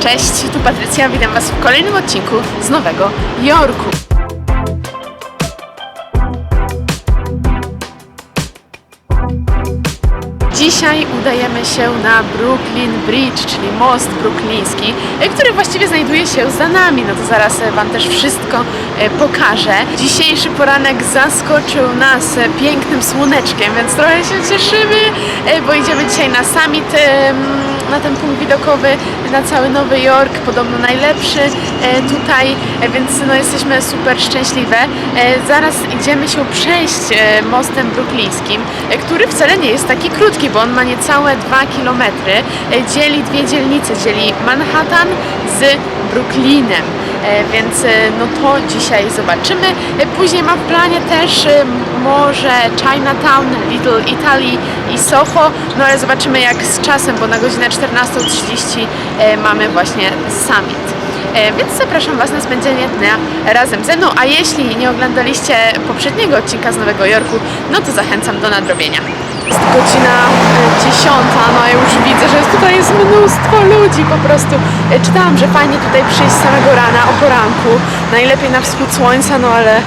Cześć, tu Patrycja, witam Was w kolejnym odcinku z Nowego Jorku. Dzisiaj udajemy się na Brooklyn Bridge, czyli most brukliński, e, który właściwie znajduje się za nami. No to zaraz e, Wam też wszystko e, pokażę. Dzisiejszy poranek zaskoczył nas pięknym słoneczkiem, więc trochę się cieszymy, bo idziemy dzisiaj na summit, na ten punkt widokowy na cały Nowy Jork, podobno najlepszy tutaj, e, więc no jesteśmy super szczęśliwe. E, Zaraz idziemy się przejść e, mostem bruklińskim, e, który wcale nie jest taki krótki, bo on ma niecałe 2 km. Dzieli dwie dzielnice, dzieli Manhattan z Brooklynem. E, Więc e, no to dzisiaj zobaczymy. E, Później mam w planie też e, może Chinatown, Little Italy i Soho, no ale zobaczymy jak z czasem, bo na godzinę 14.30 e, mamy właśnie summit. E, Więc zapraszam Was na spędzenie dnia razem ze mną, a jeśli nie oglądaliście poprzedniego odcinka z Nowego Jorku, no to zachęcam do nadrobienia. Jest godzina e, 10, no ja już widzę, że jest tutaj jest mnóstwo ludzi po prostu. E, Czytałam, że fajnie tutaj przyjść samego rana, o poranku, najlepiej na wschód słońca, no ale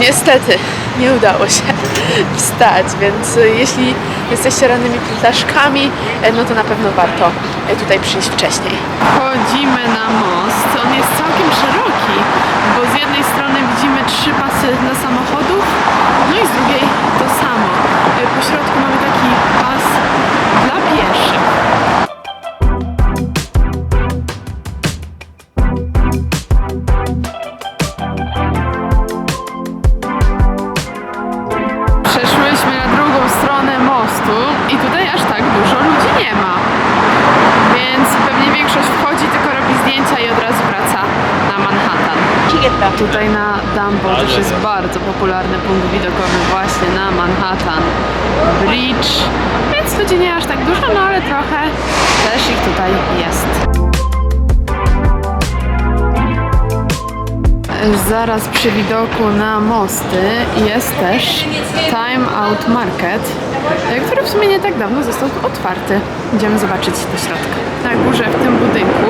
niestety nie udało się wstać, więc e, jeśli jesteście rannymi ptaszkami, e, no to na pewno warto e, tutaj przyjść wcześniej. Chodzimy na most. On jest całkiem szeroki, bo z jednej strony widzimy trzy pasy dla samochodów, no i z drugiej ludzi nie aż tak dużo, no ale trochę też ich tutaj jest. Zaraz przy widoku na mosty jest też Time Out Market, który w sumie nie tak dawno został otwarty. Idziemy zobaczyć do środka. Na górze w tym budynku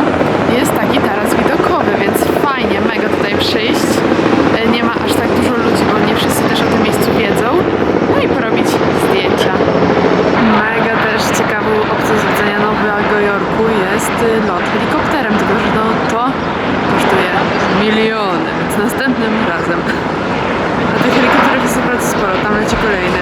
jest taki taras widokowy, więc fajnie, mega tutaj przyjść. Nie ma aż tak dużo ludzi, bo nie wszyscy też o tym miejscu wiedzą. No i porobić zdjęcia. Mega też ciekawą opcją zwiedzenia Jorku jest y, lot helikopterem, tylko że no to kosztuje miliony, więc następnym razem. A tych helikopterów jest naprawdę sporo, tam leci kolejny.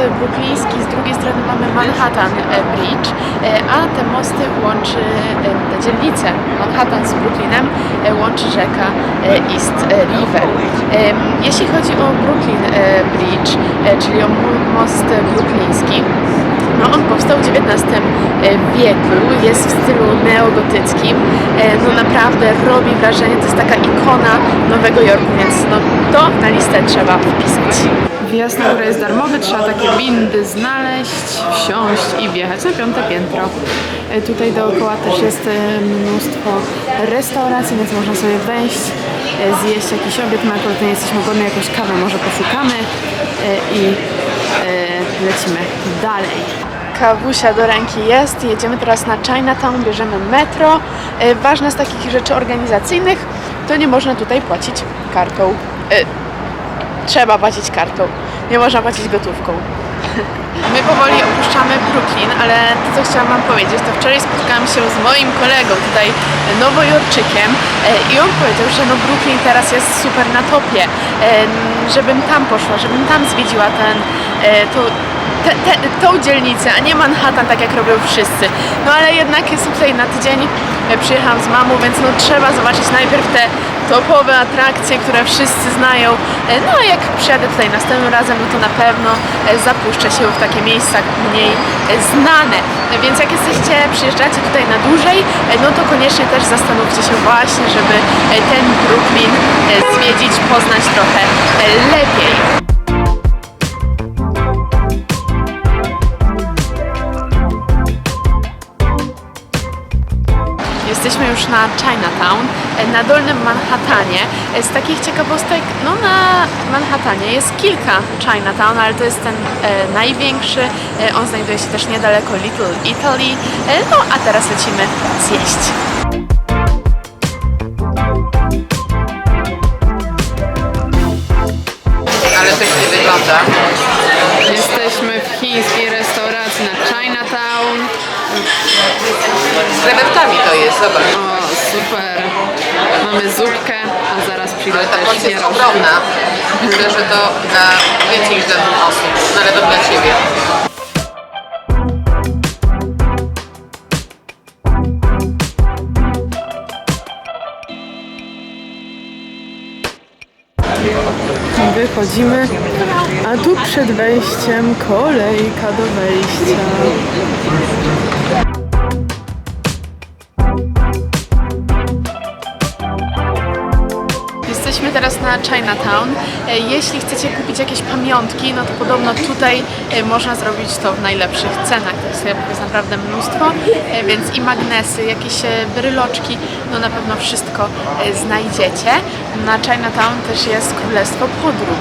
Most brukliński, z drugiej strony mamy Manhattan e, Bridge, e, a te mosty łączy e, te dzielnice Manhattan z Brooklynem, łączy rzeka East River. Jeśli chodzi o Brooklyn Bridge, czyli o most brukliński, no on powstał w XIX wieku, jest w stylu neogotyckim. No naprawdę robi wrażenie, to jest taka ikona Nowego Jorku, więc no to na listę trzeba wpisać. Wjazd na górę jest darmowy, trzeba takie windy znaleźć, wsiąść i wjechać na piąte piętro. E, Tutaj dookoła też jest e, mnóstwo restauracji, więc można sobie wejść, e, zjeść jakiś obiad. My akurat nie jesteśmy głodni, jakąś kawę może poszukamy i lecimy dalej. Kawusia do ręki jest, jedziemy teraz na Chinatown, bierzemy metro. Ważne z takich rzeczy organizacyjnych, to nie można tutaj płacić kartą. E, Trzeba płacić kartą, nie można płacić gotówką. My powoli opuszczamy Brooklyn, ale to co chciałam Wam powiedzieć, to wczoraj spotkałam się z moim kolegą tutaj, nowojorczykiem e, i on powiedział, że no Brooklyn teraz jest super na topie, e, żebym tam poszła, żebym tam zwiedziła ten, e, to, te, te, tą dzielnicę, a nie Manhattan, tak jak robią wszyscy. No ale jednak jestem tutaj na tydzień, e, przyjechałam z mamą, więc no trzeba zobaczyć najpierw te topowe atrakcje, które wszyscy znają. E, No a jak przyjadę tutaj następnym razem, no to na pewno e, zapuszczę się w takie miejsca mniej e, znane. Więc jak jesteście, przyjeżdżacie tutaj na dłużej, no to koniecznie też zastanówcie się właśnie, żeby ten Brooklyn zwiedzić, poznać trochę lepiej. Jesteśmy już na Chinatown, e, na Dolnym Manhattanie. E, Z takich ciekawostek, no na Manhattanie jest kilka Chinatown, ale to jest ten e, największy. E, on znajduje się też niedaleko Little Italy. E, no a teraz lecimy zjeść. Ale pięknie wygląda. Jesteśmy w chińskiej restauracji na Chinatown. Z krewetkami to jest, zobacz. O, super. Mamy zupkę, a zaraz przyjdą Ale ta też porcja jest pierożki. ogromna. Myślę, że to na więcej niż dla dwóch osób. No ale to dla Ciebie. Wychodzimy, a tu przed wejściem kolejka do wejścia. Na Chinatown. E, Jeśli chcecie kupić jakieś pamiątki, no to podobno tutaj e, można zrobić to w najlepszych cenach. Tych sklepów jest naprawdę mnóstwo, e, więc i magnesy, jakieś bryloczki, no na pewno wszystko znajdziecie. Na Chinatown też jest królestwo podrób,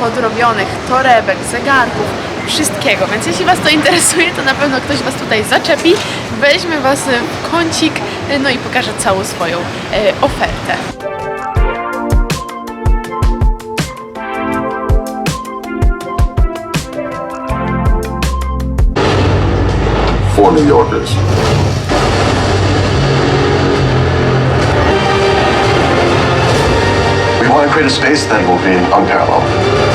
podrobionych torebek, zegarków, wszystkiego. Więc jeśli Was to interesuje, to na pewno ktoś Was tutaj zaczepi, weźmie Was w kącik, no i pokaże całą swoją ofertę. New Yorkers. We want to create a space that will be unparalleled.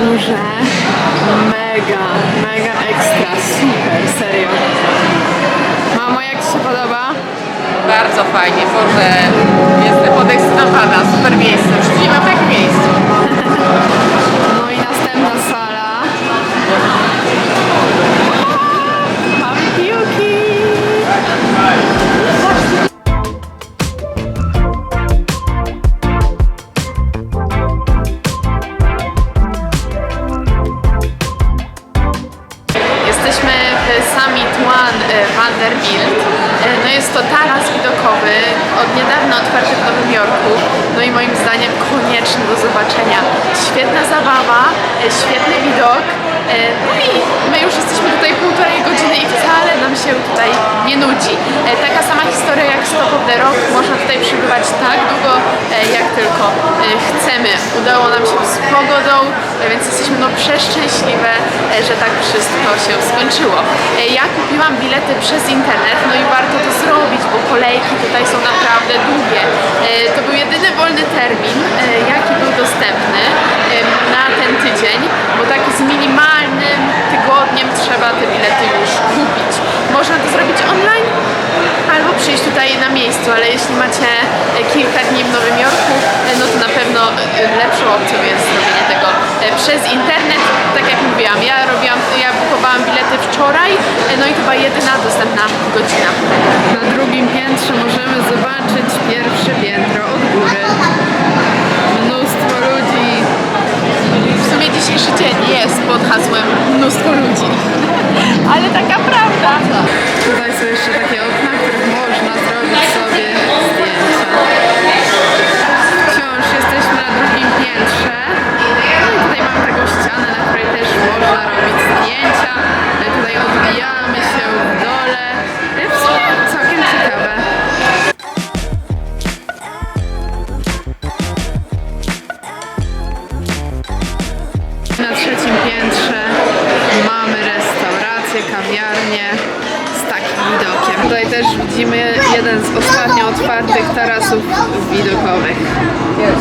Górze. Mega, mega ekstra, super, serio. Mamo, jak Ci się podoba? Bardzo fajnie, Boże. Jestem podekscytowana. Super miejsce. Już nie ma w takim od niedawna otwarty w Nowym Jorku. No i moim zdaniem konieczny do zobaczenia. Świetna zabawa, e, świetny widok. E, No i my już jesteśmy tutaj półtorej godziny i wcale nam się tutaj nie nudzi. E, Taka sama historia jak Stop of the Rock. Można tutaj przebywać tak długo, jak tylko chcemy. Udało nam się z pogodą, więc jesteśmy no przeszczęśliwe, że tak wszystko się skończyło. Ja kupiłam bilety przez internet, no i warto to zrobić, bo kolejki tutaj są naprawdę długie. E, To był jedyny wolny termin, e, jaki był dostępny na ten tydzień, bo tak z minimalnym tygodniem trzeba te bilety już kupić. Można to zrobić online, albo przyjść tutaj na miejscu, ale jeśli macie e, kilka dni w Nowym Jorku, no to lepszą opcją jest zrobienie tego e, przez internet. Tak jak mówiłam, ja robiłam, ja bukowałam bilety wczoraj, e, no i była jedyna dostępna godzina. Na drugim piętrze możemy zobaczyć pierwsze piętro od góry. Mnóstwo ludzi. W sumie dzisiejszy dzień jest pod hasłem mnóstwo ludzi, ale taka prawda. Tutaj są jeszcze takie okna, których można zrobić sobie otwartych tarasów widokowych.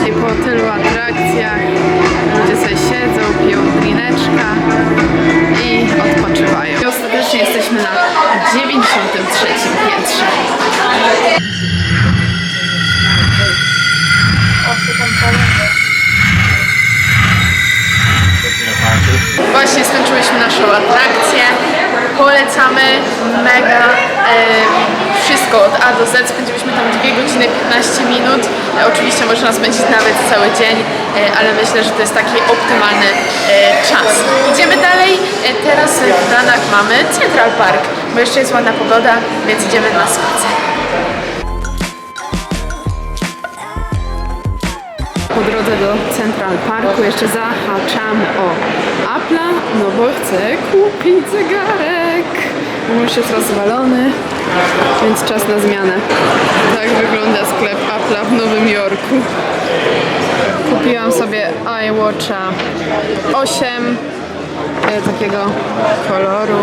I po tylu atrakcjach ludzie sobie siedzą, piją drineczka i odpoczywają. I ostatecznie jesteśmy na 93 piętrze. Właśnie skończyłyśmy naszą atrakcję. Polecamy mega. Yy, wszystko od A do Z. Spędziliśmy tam 2 godziny 15 minut. E, oczywiście można spędzić nawet cały dzień, e, ale myślę, że to jest taki optymalny e, czas. Idziemy dalej. Teraz w planach mamy Central Park, bo jeszcze jest ładna pogoda, więc idziemy na spacer. Po drodze do Central Parku jeszcze zahaczamy o Apple'a, no bo chcę kupić zegarek. Mój jest rozwalony, więc czas na zmianę. Tak wygląda sklep Apple'a w Nowym Jorku. Kupiłam sobie iWatcha 8 e, takiego koloru.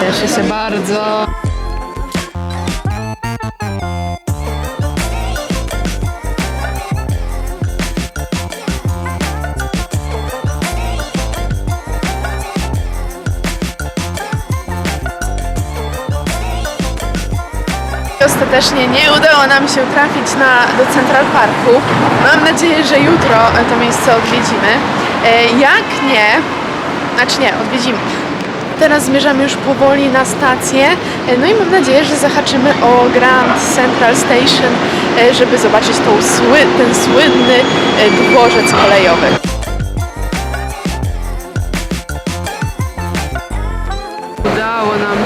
Cieszę się bardzo. Ostatecznie nie udało nam się trafić na, do Central Parku. Mam nadzieję, że jutro to miejsce odwiedzimy. E, Jak nie, znaczy nie, odwiedzimy. Teraz zmierzamy już powoli na stację, e, no i mam nadzieję, że zahaczymy o Grand Central Station, e, żeby zobaczyć tą sły, ten słynny dworzec kolejowy. Udało nam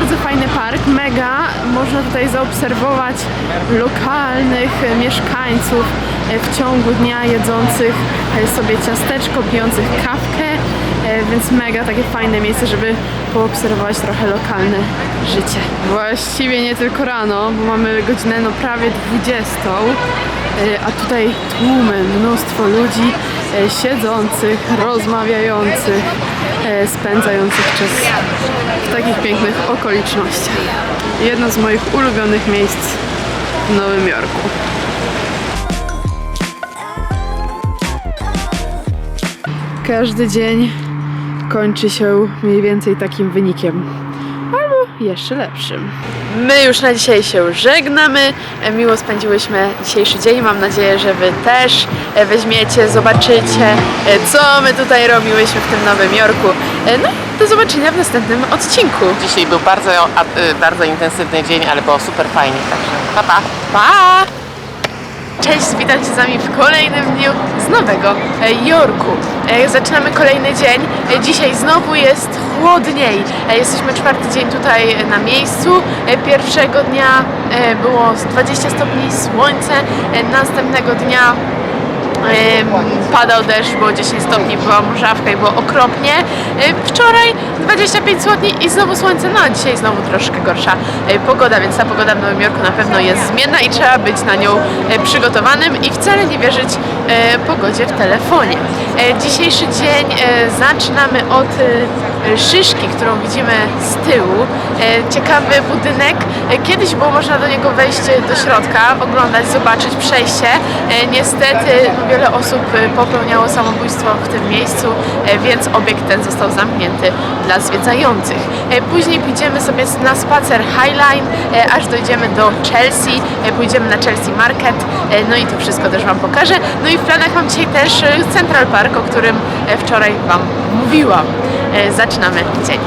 Bardzo fajny park, mega. Można tutaj zaobserwować lokalnych mieszkańców e, w ciągu dnia jedzących e, sobie ciasteczko, pijących kawkę, e, więc mega takie fajne miejsce, żeby poobserwować trochę lokalne życie. Właściwie nie tylko rano, bo mamy godzinę no prawie 20, e, a tutaj tłumy, mnóstwo ludzi siedzących, rozmawiających, spędzających czas w takich pięknych okolicznościach. Jedno z moich ulubionych miejsc w Nowym Jorku. Każdy dzień kończy się mniej więcej takim wynikiem. Jeszcze lepszym. My już na dzisiaj się żegnamy. E, Miło spędziłyśmy dzisiejszy dzień. Mam nadzieję, że Wy też e, weźmiecie, zobaczycie, e, co my tutaj robiłyśmy w tym Nowym Jorku. No i do zobaczenia w następnym odcinku. Dzisiaj był bardzo, a, y, bardzo intensywny dzień, ale było super fajnie, także pa pa! Pa! Cześć, witam Cię z Wami w kolejnym dniu z Nowego e, Jorku. E, Zaczynamy kolejny dzień. E, Dzisiaj znowu jest chłodniej. Jesteśmy czwarty dzień tutaj na miejscu. Pierwszego dnia było z 20 stopni słońce, następnego dnia padał deszcz, było 10 stopni, była mrzawka i było okropnie. Wczoraj 25 stopni i znowu słońce, no a dzisiaj znowu troszkę gorsza pogoda, więc ta pogoda w Nowym Jorku na pewno jest zmienna i trzeba być na nią e, przygotowanym i wcale nie wierzyć e, pogodzie w telefonie. E, Dzisiejszy dzień zaczynamy od szyszki, którą widzimy z tyłu. E, Ciekawy budynek. E, Kiedyś było można do niego wejść e, do środka, oglądać, zobaczyć przejście. Niestety wiele osób popełniało samobójstwo w tym miejscu, więc obiekt ten został zamknięty dla zwiedzających. Później pójdziemy sobie na spacer Highline, aż dojdziemy do Chelsea. Pójdziemy na Chelsea Market, no i to wszystko też Wam pokażę. No i w planach mam dzisiaj też Central Park, o którym wczoraj Wam mówiłam. E, Zaczynamy dzień.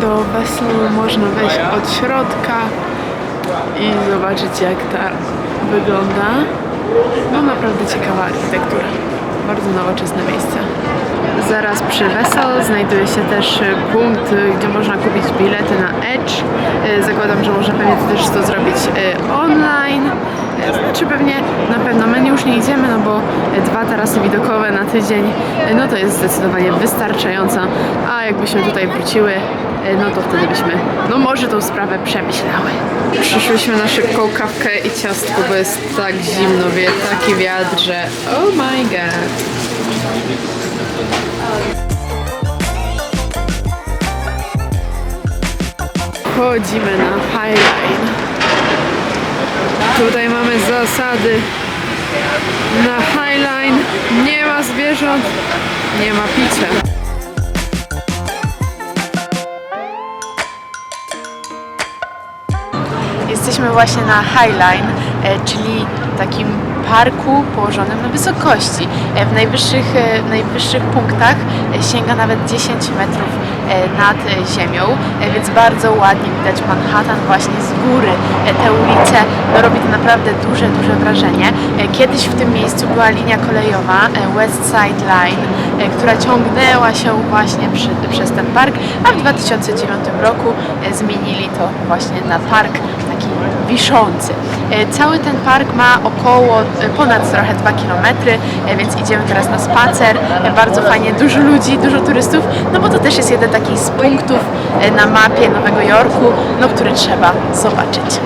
Do weselu można wejść od środka i zobaczyć jak ta wygląda. No naprawdę ciekawa architektura. Bardzo nowoczesne miejsce. Zaraz przy wesel znajduje się też e, punkt, e, gdzie można kupić bilety na Edge. E, Zakładam, że można pewnie też to zrobić online. E, Znaczy pewnie, na pewno my już nie idziemy, no bo dwa tarasy widokowe na tydzień, no to jest zdecydowanie wystarczająco. A jakbyśmy tutaj wróciły, no to wtedy byśmy, no może tą sprawę przemyślały. Przyszłyśmy na szybką kawkę i ciastko, bo jest tak zimno, wie, taki wiatr, że oh my god. Wchodzimy na Highline. Tutaj mamy zasady. Na Highline nie ma zwierząt, nie ma picia. Jesteśmy właśnie na Highline, e, czyli takim parku położonym na wysokości. E, W najwyższych, e, w najwyższych punktach sięga nawet 10 metrów nad e, ziemią, e, więc bardzo ładnie widać Manhattan właśnie z góry. E, Te ulice no, robi to naprawdę duże, duże wrażenie. E, Kiedyś w tym miejscu była linia kolejowa e, West Side Line, e, która ciągnęła się właśnie przy, przez ten park, a w 2009 roku e, zmienili to właśnie na park wiszący. E, Cały ten park ma około, e, ponad trochę 2 km, e, więc idziemy teraz na spacer. Bardzo fajnie, dużo ludzi, dużo turystów, no bo to też jest jeden taki z punktów na mapie Nowego Jorku, no który trzeba zobaczyć.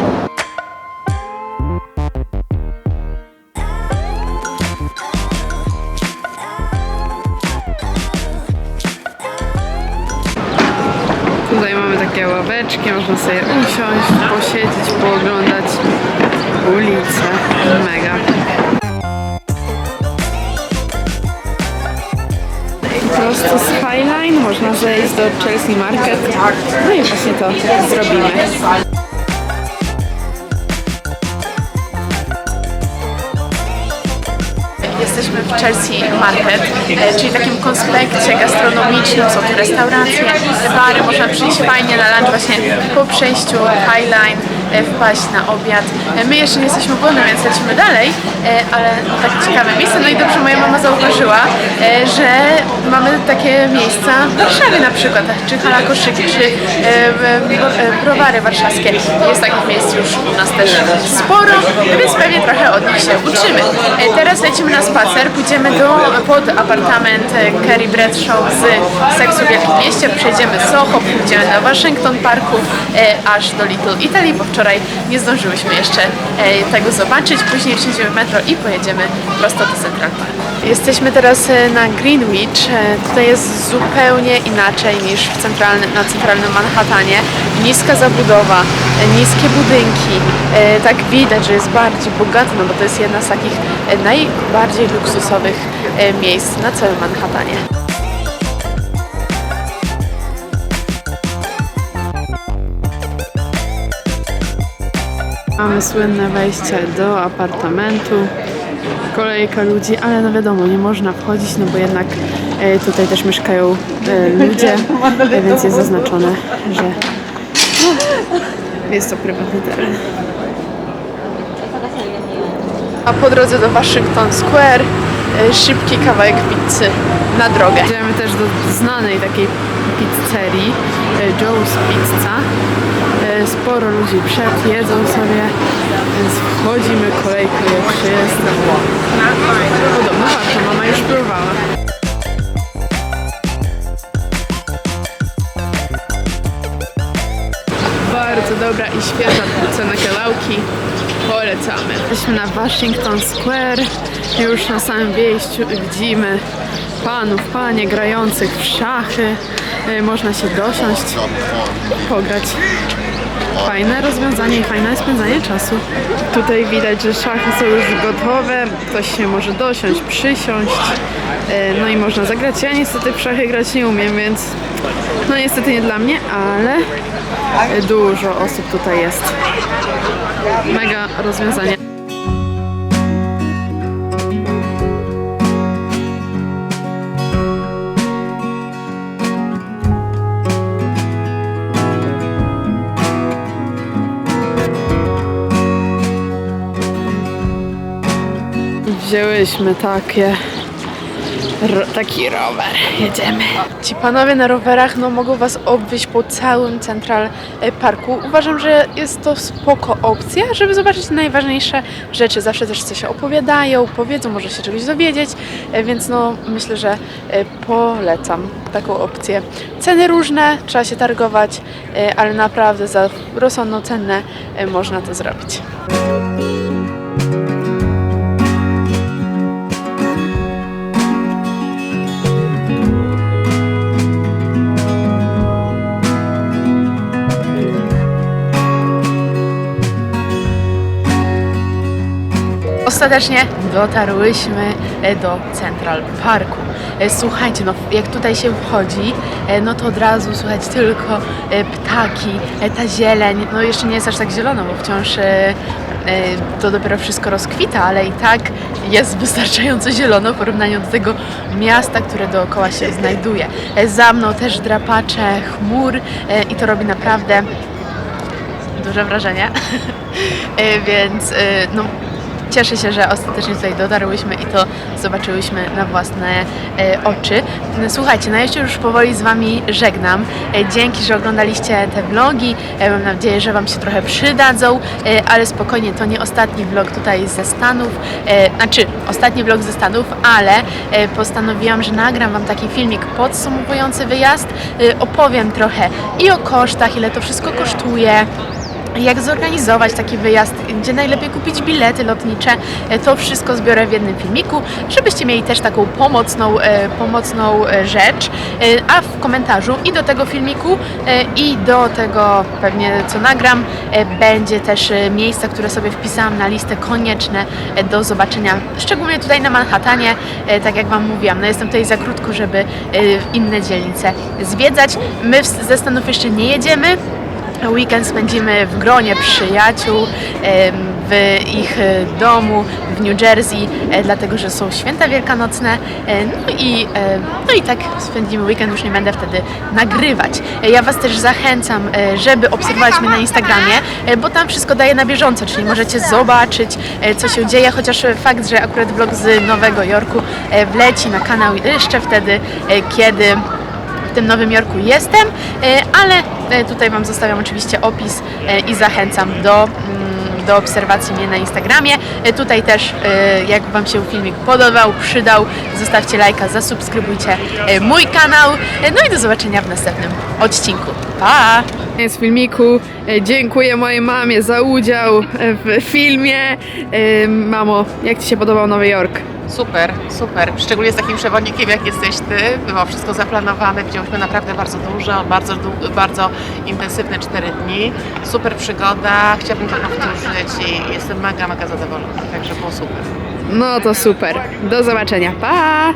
Tutaj mamy takie ławeczki, można sobie usiąść, posiedzieć, pooglądać ulicę. Mega. Prosto z Highline można zejść do Chelsea Market. No i właśnie to zrobimy. Jesteśmy w Chelsea Market, e, czyli takim konspekcie gastronomicznym. Są tu restauracje, bary, można przyjść fajnie na lunch właśnie po przejściu Highline, wpaść na obiad. E, My jeszcze nie jesteśmy głodne, więc lecimy dalej, e, ale no, takie ciekawe miejsce. No i dobrze moja mama zauważyła, e, że mamy takie miejsca w Warszawie na przykład, czy hala czy e, e, e, browary warszawskie. Jest takich miejsc już u nas też sporo, więc pewnie trochę od nich się uczymy. E, Teraz lecimy na spacer, pójdziemy do, pod apartament e, Carrie Bradshaw z Seksu w Wielkim Mieście, przejdziemy Soho, pójdziemy do Waszyngton Parku, e, aż do Little Italy, bo wczoraj nie zdążyłyśmy jeszcze e, tego zobaczyć. Później wsiądziemy metro i pojedziemy prosto do Central Parku. Jesteśmy teraz e, na Greenwich. E, Tutaj jest zupełnie inaczej niż w centralnym, na centralnym Manhattanie. Niska zabudowa, niskie budynki. Tak widać, że jest bardziej bogaty, no bo to jest jedna z takich najbardziej luksusowych miejsc na całym Manhattanie. Mamy słynne wejście do apartamentu. Kolejka ludzi, ale no wiadomo, nie można wchodzić, no bo jednak e, tutaj też mieszkają e, ludzie, e, więc jest zaznaczone, że no, jest to prywatny teren. A po drodze do Waszyngton Square e, szybki kawałek pizzy na drogę. Idziemy też do znanej takiej pizzerii, e, Joe's Pizza. Sporo ludzi przed, jedzą sobie, więc wchodzimy, kolejka jeszcze jest. Podobno warto, mama już próbowała. Bardzo dobra i świeża pizza na kawałki. Polecamy. Jesteśmy na Washington Square. Już na samym wejściu widzimy panów, panie grających w szachy. E, Można się dosiąść, pograć. Fajne rozwiązanie i fajne spędzanie czasu. Tutaj widać, że szachy są już gotowe. Ktoś się może dosiąść, przysiąść. E, No i można zagrać. Ja niestety w szachy grać nie umiem, więc no niestety nie dla mnie, ale dużo osób tutaj jest. Mega rozwiązanie. Wzięłyśmy takie taki rower. Jedziemy. Ci panowie na rowerach no, mogą Was obwieźć po całym Central e, Parku. Uważam, że jest to spoko opcja, żeby zobaczyć najważniejsze rzeczy. Zawsze też coś opowiadają, powiedzą, może się czegoś dowiedzieć, e, więc no myślę, że e, polecam taką opcję. Ceny różne, trzeba się targować, ale naprawdę za rozsądną cenę można to zrobić. Ostatecznie dotarłyśmy e, do Central Parku. E, Słuchajcie, no jak tutaj się wchodzi, e, no to od razu słuchać tylko ptaki, ta zieleń, no jeszcze nie jest aż tak zielono, bo wciąż to dopiero wszystko rozkwita, ale i tak jest wystarczająco zielono w porównaniu do tego miasta, które dookoła się znajduje. Za mną też drapacze chmur i to robi naprawdę duże wrażenie. Więc no, cieszę się, że ostatecznie tutaj dotarłyśmy i to zobaczyłyśmy na własne e, oczy. Słuchajcie, no ja się już powoli z Wami żegnam. E, dzięki, że oglądaliście te vlogi. E, mam nadzieję, że Wam się trochę przydadzą, ale spokojnie, to nie ostatni vlog tutaj ze Stanów. Znaczy, ostatni vlog ze Stanów, ale postanowiłam, że nagram Wam taki filmik podsumowujący wyjazd. Opowiem trochę i o kosztach, ile to wszystko kosztuje jak zorganizować taki wyjazd, gdzie najlepiej kupić bilety lotnicze. E, To wszystko zbiorę w jednym filmiku, żebyście mieli też taką pomocną, e, pomocną e, rzecz. A w komentarzu i do tego filmiku, i do tego pewnie co nagram, będzie też e, miejsca, które sobie wpisałam na listę konieczne do zobaczenia, szczególnie tutaj na Manhattanie, tak jak Wam mówiłam. No jestem tutaj za krótko, żeby inne dzielnice zwiedzać. My ze Stanów jeszcze nie jedziemy, Weekend spędzimy w gronie przyjaciół, w ich e, domu w New Jersey, e, dlatego że są święta wielkanocne. e, No i, no i tak spędzimy weekend, już nie będę wtedy nagrywać. Ja Was też zachęcam, żeby obserwować mnie na Instagramie, bo tam wszystko daję na bieżąco, czyli możecie zobaczyć, co się dzieje, chociaż fakt, że akurat vlog z Nowego Jorku wleci na kanał jeszcze wtedy, kiedy w tym Nowym Jorku jestem, ale tutaj Wam zostawiam oczywiście opis e, i zachęcam do, mm, do obserwacji mnie na Instagramie. E, Tutaj też, e, jak Wam się filmik podobał, przydał, zostawcie lajka, zasubskrybujcie e, mój kanał. E, No i do zobaczenia w następnym odcinku. Pa! Z filmiku e, dziękuję mojej mamie za udział e, w filmie. E, Mamo, jak Ci się podobał Nowy Jork? Super, super. Szczególnie z takim przewodnikiem jak jesteś ty. Było wszystko zaplanowane, widziałyśmy naprawdę bardzo dużo, bardzo, bardzo intensywne 4 dni. Super przygoda, chciałabym to powtórzyć i jestem mega, mega zadowolona. Także było super. No to super. Do zobaczenia. Pa!